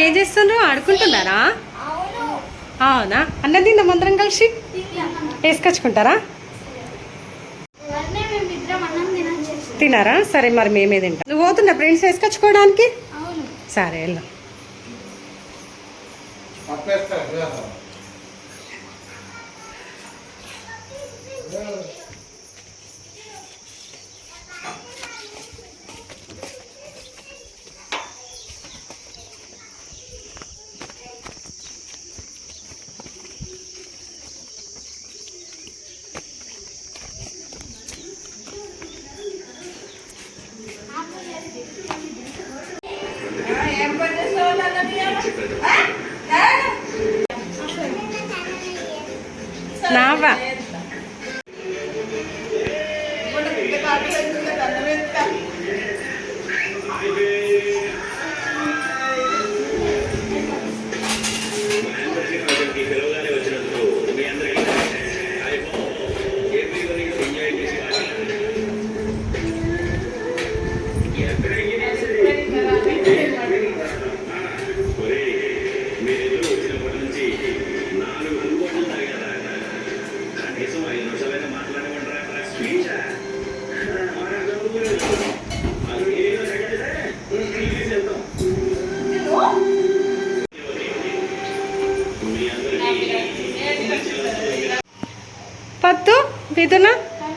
ఏం చేస్తుండ్రు ఆడుకుంటున్నారా? అవును? అవునా అన్న తిందాం అందరం కలిసి? వేసుకొచ్చుకుంటారా? తినారా సరే మరి మేమే తింటాం. నువ్వు పోతున్నా ఫ్రెండ్స్ వేసుకొచ్చుకోవడానికి? అవును. సరే వెళ్దాం. నావా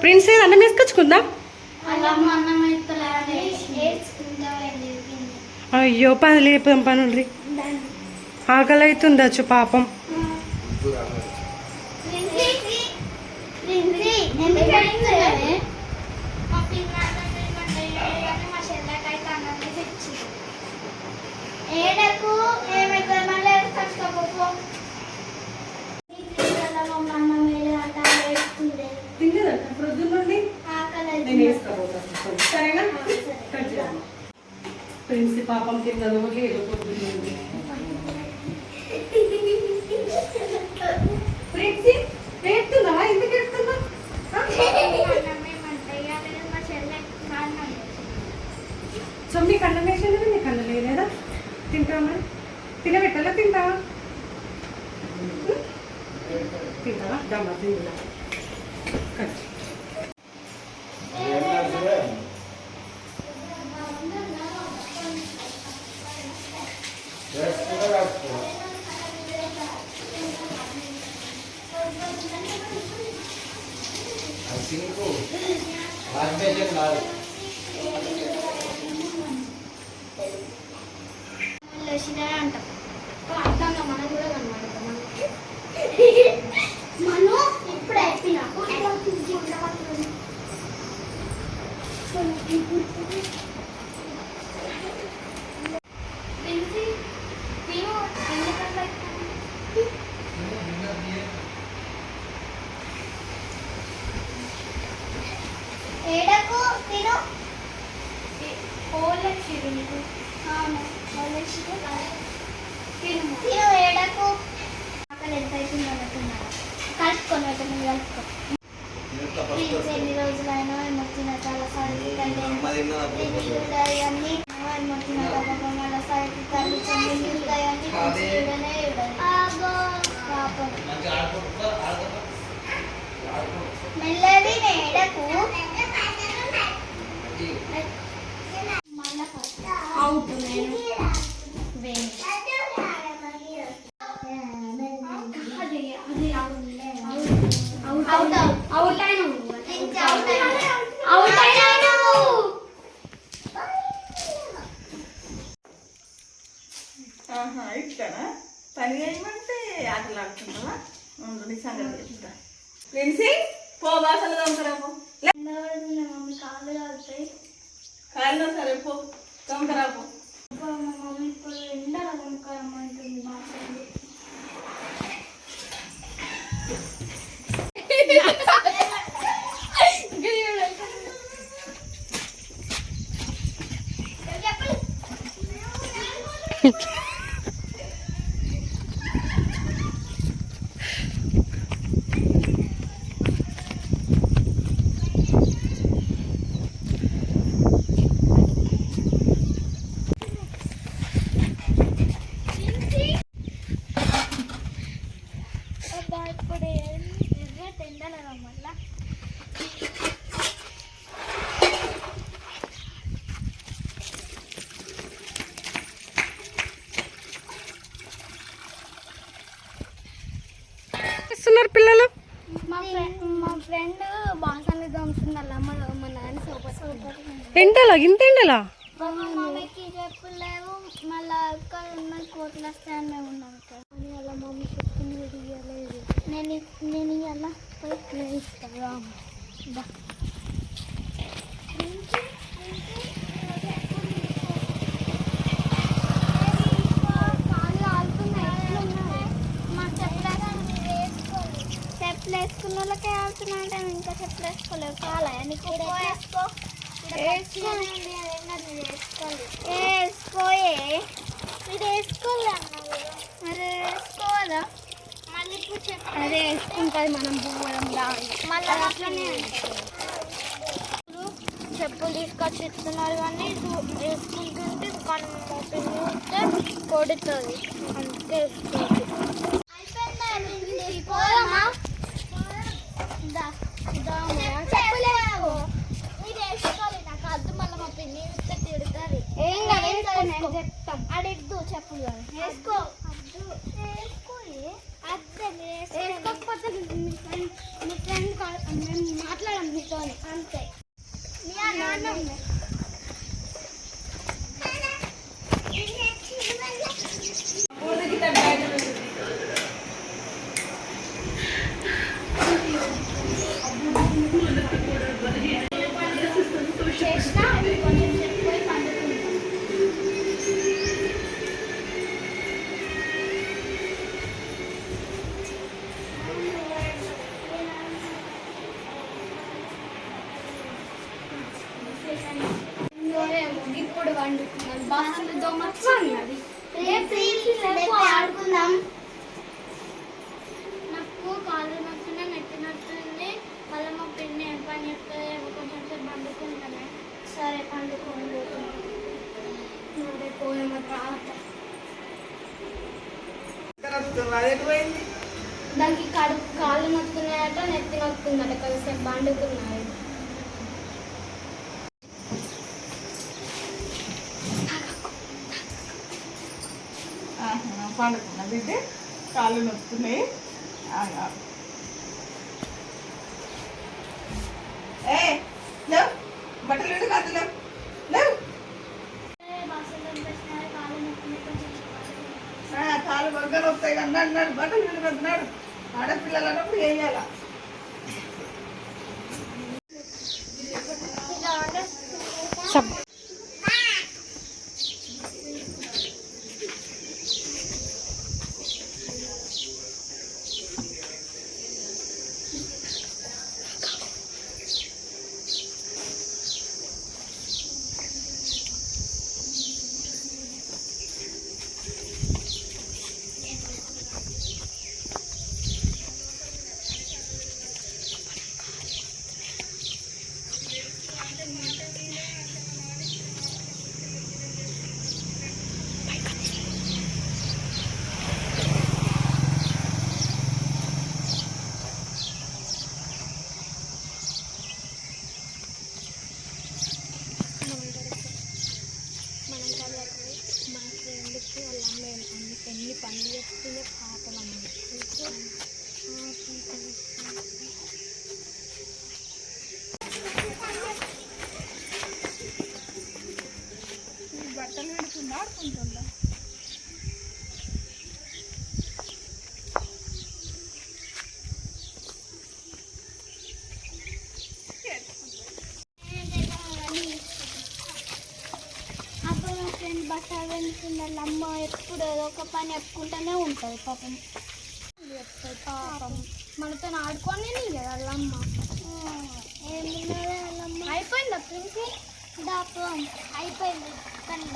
ప్రిన్స్ అన్నం వేసుకొచ్చుకుందాం. మా అన్నం చెప్పింది అయ్యో పని లేపాం పనుండ్రి. ఆకలి అవుతుండొచ్చు పాపం లింజీ ఎందుకు అయింది మా పిల్లలు ఏమంటే కానీ మా చెల్లెకైతే అన్నం తెచ్చి ఏడకు ఏమైతే మళ్ళీ కష్టపో అన్నం వేరే అంట ఏడుస్తుండే నుండి ఆకలి నేను వేసుకోబోతాను సరేనా కట్ చేద్దాం. ప్రిన్స్ పాపం తిన్నదో లేదో పొద్దున్నే ప్రిన్సి ఏడుతున్నావా ఎందుకు ఏడుతున్నా సో మీకు అన్నం వేసేది నీకు అన్నం వేయలేదా తింటావా తినబెట్టాలా తింటావా తింటావా దమ్మా తిందా కట్ సింకు వాష్ కాదు అంటాం అర్థంగా మనం కూడా కనబడతాం మనం ఇప్పుడు అయిపోయినా. ఏడకు తిను కోళ్ళకి అవును. కోళ్ళకి తిను తిను ఏడకు ఆకలి ఎంత అవుతుందో అనుకున్నాను కలుపుకొని పెట్టండి ఎన్ని రోజులైనా ఏమో తిన చాలా సార్లు కంటే అన్ని ఏమో తిన పాపం వాళ్ళ సార్లు తల్లి పాపం మెల్లది మేడకు. అవుట్. పని చేయమంటే ఆటలు ఆడుతున్నావా ఉండు నీ సంగతి చెప్తా. పో బాసలు తోమకరాపో మమ్మీ కాళ్ళు కాలుతాయి? కాళ్ళు సరే పో తోమకరాపో మా మమ్మీ ఇప్పుడు ఎండ వంకాయమ్మంటుంది బాగా సూపర్ సూపర్ ఎండలా? ఇంత ఎండలా? మమ్మీకి వాళ్ళకే ఆడుతున్నా అంటే ఇంకా చెప్పులు నీకు వేసుకో వేసుకోయే వేసుకోలే. మరి. వేసుకోవాలా? అదే వేసుకుంటుంది మనం పోవడం రావాలి మళ్ళీ అట్లనే చెప్పులు తీసుకొచ్చి ఇస్తున్నారు కానీ వేసుకుంటుంటే కొడుతుంది. అందుకే వేసుకోవచ్చు పోదామా దా చెప్పలేవు మీరు వేసుకోవాలి నాకు అద్దు మళ్ళీ మా పిన్ని ఇస్తే తిడుతుంది ఏం కాదు నేను చెప్తాం అడిద్దు చెప్పులు వేసుకో. వేసుకోకపోతే నొక్కున్నాయట నెత్తి నొక్కుందట కొంచెం పండుకున్నాయి ఆహా, పండుకున్నా. బిడ్డ కాళ్ళు నొస్తున్నాయి ఆగా. ఏ లేవు. బట్టలు ఎందుకు అద్దు లేవు. లేవు. కాళ్ళు బొగ్గలు వస్తాయి అన్నాడు బట్టలు ఎందుకు అన్నాడు. ఆడపిల్లలు అన్నప్పుడు వేయాల సబ్ మనం చదువుకు మా వాళ్ళ అమ్మ అన్ని ఎన్ని పనులు చేస్తుందో పాటలు అమ్మ. వాళ్ళ అమ్మ ఎప్పుడు ఏదో ఒక పని చెప్పుకుంటూనే ఉంటుంది పాపం. చెప్తుంది పాపం. మనతో ఆడుకొని కదా వాళ్ళ అమ్మ ఏమున్నదే వాళ్ళ అమ్మ అయిపోయిందా ప్రిన్సి? దాపం అయిపోయింది. కానీ